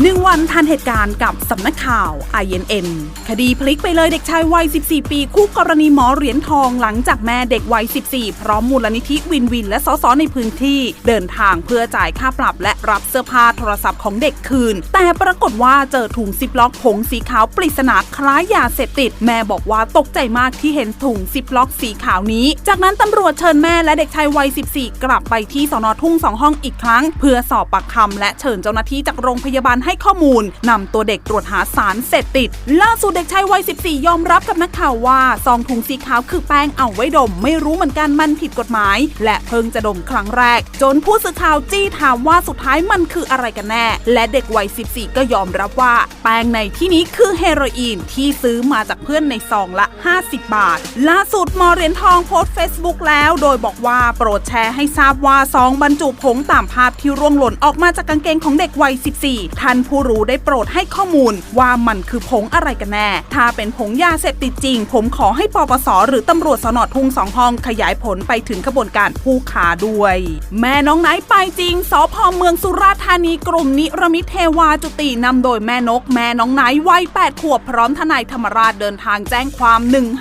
หนึ่งวันทันเหตุการณ์กับสำนักข่าว INN คดีพลิกไปเลยเด็กชายวัย 14 ปี คู่กรณีหมอเหรียญทองหลังจากแม่เด็กวัย 14 พร้อมมูลนิธิวินวินและสสในพื้นที่ เดินทางเพื่อจ่ายค่าปรับและรับเสื้อผ้าโทรศัพท์ของเด็กคืน แต่ปรากฏว่าเจอถุงซิปล็อกผงสีขาวปริศนาคล้ายยาเสพติด แม่บอกว่าตกใจมากที่เห็นถุงซิปล็อกสีขาวนี้ จากนั้นตำรวจเชิญแม่และเด็กชายวัย 14 กลับไปที่สอนอทุ่งสองห้องอีกครั้ง เพื่อสอบปากคำและเชิญเจ้าหน้าที่จากโรงพยาบาลให้ข้อมูลนำตัวเด็กตรวจหาสารเสพติด ล่าสุดเด็กชายวัย 14 ยอมรับกับนักข่าวว่าซองถุงสีขาวคือแป้งเอาไว้ดม ไม่รู้เหมือนกันมันผิดกฎหมาย และเพิ่งจะดมครั้งแรก จนผู้สื่อข่าวจี้ถามว่าสุดท้ายมันคืออะไรกันแน่ และเด็กวัย 14 ก็ยอมรับว่า แป้งในที่นี้คือเฮโรอีนที่ซื้อมาจากเพื่อนในซองละ 50 บาท ล่าสุดมอเรียญทองโพสต์ Facebook แล้ว โดยบอกว่าโปรดแชร์ให้ทราบว่าซองบรรจุผงตามภาพที่ร่วงหล่นออกมาจากกางเกงของเด็กวัย 14ท่านผู้รู้ได้โปรดให้ข้อมูลว่ามันคือผงอะไรกันแน่ ถ้าเป็นผงยาเสพติดจริง ผมขอให้ปปสหรือตำรวจสนทุ่งสองห้องขยายผลไปถึงขบวนการผู้ค้าด้วย แม่น้องไนไปจริงสพเมืองสุราษฎร์ธานีกลุ่มนิรมิตเทวาจุตินำโดยแม่นกแม่น้องไนวัย8ขวบพร้อมทนายธรรมราชเดินทางแจ้งความ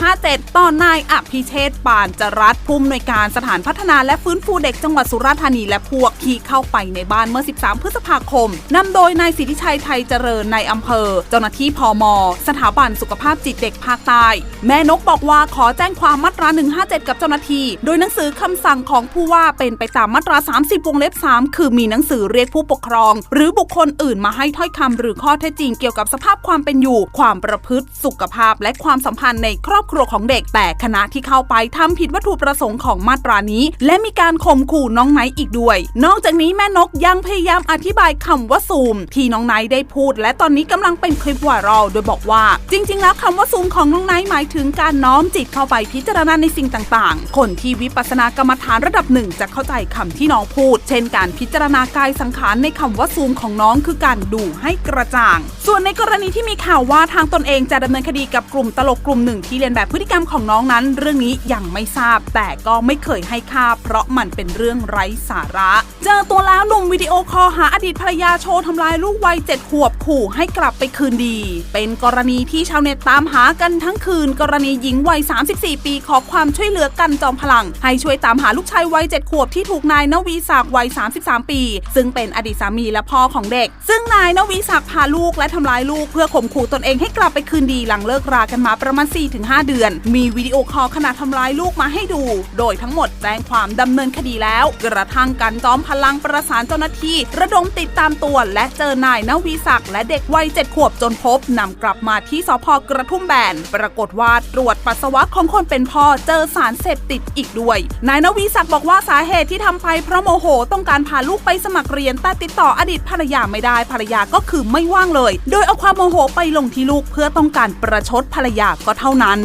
157 ต่อนายอภิเชษปานจรัตน์ผู้อำนวยการสถานพัฒนาและฟื้นฟูเด็กจังหวัดสุราษฎร์ธานีและพวกที่เข้าไปในบ้านเมื่อ 13 พฤษภาคมนำโดยนายสิทธิชัยไทยเจริญในอำเภอ เจ้าหน้าที่พอมสถาบันสุขภาพจิตเด็กภาคใต้แม่นกบอกว่าขอแจ้งความมาตรา 157 กับเจ้าหน้าที่ โดยหนังสือคำสั่งของผู้ว่าเป็นไปตามมาตรา 30 วงเล็บ 3 คือมีหนังสือเรียกผู้ปกครอง หรือบุคคลอื่นมาให้ถ้อยคำหรือข้อเท็จจริงเกี่ยวกับสภาพความเป็นอยู่ ความประพฤติ สุขภาพ และความสัมพันธ์ในครอบครัวของเด็ก แต่คณะที่เข้าไปทำผิดวัตถุประสงค์ของมาตรานี้ และมีการข่มขู่น้องไนท์อีกด้วย นอกจากนี้แม่นกยังพยายามอธิบายคำว่าซูมที่น้องไนท์ได้พูด และตอนนี้กำลังเป็นคลิปไวรัลโดยบอกว่า จริง ๆ แล้วคำว่าซูมของน้องไนท์หมายถึงการน้อมจิตเข้าไปพิจารณาในสิ่งต่างๆ คนที่วิปัสสนากรรมฐานระดับหนึ่งจะเข้าใจคำที่น้องพูด เช่นการพิจารณากายสังขารในคำว่าซูมของน้องคือการดูให้กระจ่าง ส่วนในกรณีที่มีข่าวว่าทางตนเองจะดำเนินคดีกับกลุ่มตลกกลุ่มหนึ่งที่เรียนแบบพฤติกรรมของน้องนั้น เรื่องนี้ยังไม่ทราบ แต่ก็ไม่เคยให้ค่า เพราะมันเป็นเรื่องไร้สาระ เจอตัวแล้วหนุ่มวิดีโอคอลหาอดีตภรรยาโชว์ทำลายลูกวัยเจ็ดขวบขู่ให้กลับไปคืนดี เป็นกรณีที่ชาวเน็ตตามหากันทั้งคืน กรณีหญิงวัย 34 ปีขอความช่วยเหลือกันจอมพลัง ให้ช่วยตามหาลูกชายวัย7ขวบที่ถูกนายนวีศักดิ์วัย 33 ปี ซึ่งเป็นอดีตสามีและพ่อของเด็ก ซึ่งนายนวีศักดิ์พาลูกและทำร้ายลูก เพื่อข่มขู่ตนเองให้กลับไปคืนดีหลังเลิกรากันมาประมาณ 4-5 เดือน มีวิดีโอคอลขณะทำร้ายลูกมาให้ดู โดยทั้งหมดแจ้งความดำเนินคดีแล้ว กระทั่งกันจอมพลังประสานเจ้าหน้าที่ ระดมติดตามตัวและเจอนายนวีศักดิ์และเด็กวัย7ขวบจนพบนำกลับมาที่สพกระทุ่มแบน ปรากฏว่าตรวจปัสสาวะของคนเป็นพ่อเจอสารเสพติดอีกด้วย นายนวีศักดิ์บอกว่าสาเหตุที่ทำไปเพราะโมโหต้องการพาลูกไปสมัครเรียนแต่ติดต่ออดีตภรรยาไม่ได้ภรรยาก็คือไม่ว่างเลย โดยเอาความโมโหไปลงที่ลูกเพื่อต้องการประชดภรรยาก็เท่านั้น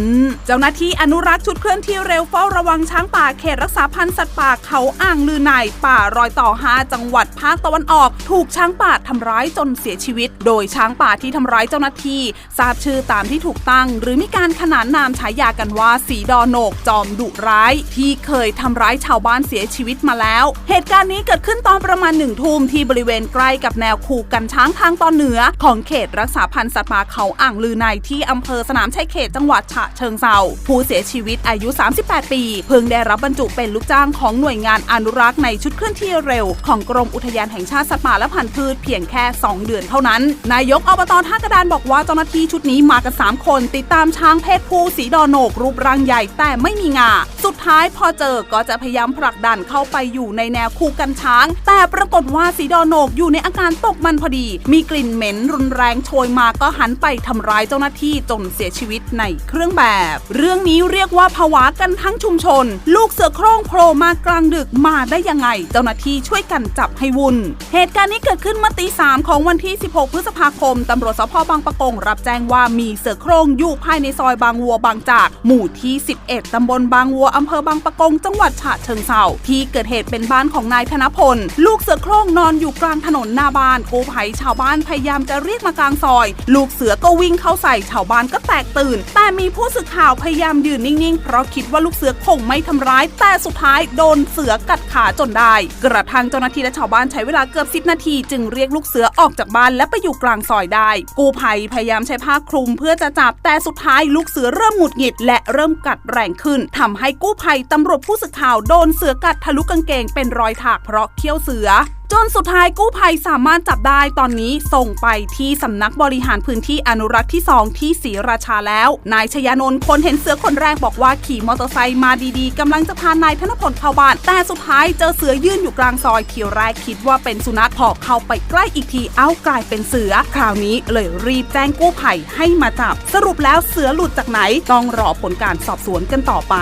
เจ้าหน้าที่อนุรักษ์ชุดเคลื่อนที่เร็วเฝ้าระวังช้างป่าเขตรักษาพันธุ์สัตว์ป่าเขาอ่างลือในป่ารอยต่อ5จังหวัดภาคตะวันออก ถูกช้างป่าทำร้ายจนเสียชีวิต โดยช้างป่าที่ทำร้ายเจ้าหน้าที่ ทราบชื่อตามที่ถูกตั้ง หรือมีการขนานนามฉายากันว่าสีดอโหนกจอมดุร้าย ที่เคยทำร้ายชาวบ้านเสียชีวิตมาแล้ว เหตุการณ์นี้เกิดขึ้นตอนประมาณหนึ่งทุ่มที่บริเวณใกล้กับแนวคูกันช้างทางตอนเหนือ ของเขตรักษาพันธุ์สัตว์ป่าเขาอ่างลือในที่อำเภอสนามชัยเขตจังหวัดฉะเชิงเซาผู้เสียชีวิตอายุ 38 ปีเพิ่งได้รับบรรจุเป็นลูกจ้างของหน่วยงานอนุรักษ์ในชุดเคลื่อนที่เร็ว ของกรมอุทยานแห่งชาติสัตว์ป่าและพันธุ์พืชเพียงแค่2 เดือนเท่านั้น นายกอบตท่ากระดานบอกว่าเจ้าหน้าที่ชุดนี้มากัน 3 คน ติดตามช้างเพศผู้สีดอโนกรูปร่างใหญ่แต่ไม่มีงา สุดท้ายพอเจอก็จะพยายามผลักดันเข้าไปอยู่ในแนวคูกันช้าง แต่ปรากฏว่าสีดอโนกอยู่ในอาการตกมันพอดี มีกลิ่นเหม็นรุนแรงโชยมาก็หันไปทำร้ายเจ้าหน้าที่จนเสียชีวิตในเครื่องแบบ เรื่องนี้เรียกว่าภาวะกันทั้งชุมชน ลูกเสือโคร่งโผล่มากลางดึกมาได้ยังไง เจ้าหน้าที่ช่วยกันจับให้วุ่น เหตุการณ์นี้เกิดขึ้นเมื่อตีสามของวันที่ 16 พฤษภาคม ตำรวจสพบางปะกง รับแจ้งว่ามีเสือโคร่งอยู่ภายในซอยบางวัวบางจาก หมู่ที่ 11 ตำบลบางวัว อำเภอบางปะกง จังหวัดฉะเชิงเทราที่เกิดเหตุเป็นบ้านของนายธนพล ลูกเสือโคร่งนอนอยู่กลางถนนหน้าบ้านกู้ภัยชาวบ้านพยายามจะเรียกมากลางซอย ลูกเสือก็วิ่งเข้าใส่ชาวบ้านก็แตกตื่น แต่มีผู้สื่อข่าวพยายามยืนนิ่งๆ เพราะคิดว่าลูกเสือคงไม่ทำร้าย แต่สุดท้ายโดนเสือกัดขาจนได้ กระทั่งเจ้าหน้าที่และชาวบ้านใช้เวลาเกือบ 10 นาที จึงเรียกลูกเสือออกจากบ้านและไปอยู่กลางซอยได้ กู้ภัยพยายามใช้ผ้าคลุมเพื่อจะจับแต่สุดท้ายลูกเสือเริ่มหงุดหงิดและเริ่มกัดแรงขึ้นทำให้กู้ภัยตำรวจผู้สื่อข่าวโดนเสือกัดทะลุกางเกงเป็นรอยถากเพราะเขี้ยวเสือ จนสุดท้ายกู้ภัยสามารถจับได้ตอนนี้ส่งไปที่สำนักบริหารพื้นที่อนุรักษ์ที่ 2 ที่ศรีราชาแล้ว นายชยานนท์คนเห็นเสือคนแรกบอกว่าขี่มอเตอร์ไซค์มาดีๆกำลังจะพานายธนพลเข้าบ้าน แต่สุดท้ายเจอเสือยื่นอยู่กลางซอยทีแรกคิดว่าเป็นสุนัขพอเข้าไปใกล้อีกทีเอ้ากลายเป็นเสือ คราวนี้เลยรีบแจ้งกู้ภัยให้มาจับ สรุปแล้วเสือหลุดจากไหนต้องรอผลการสอบสวนกันต่อไป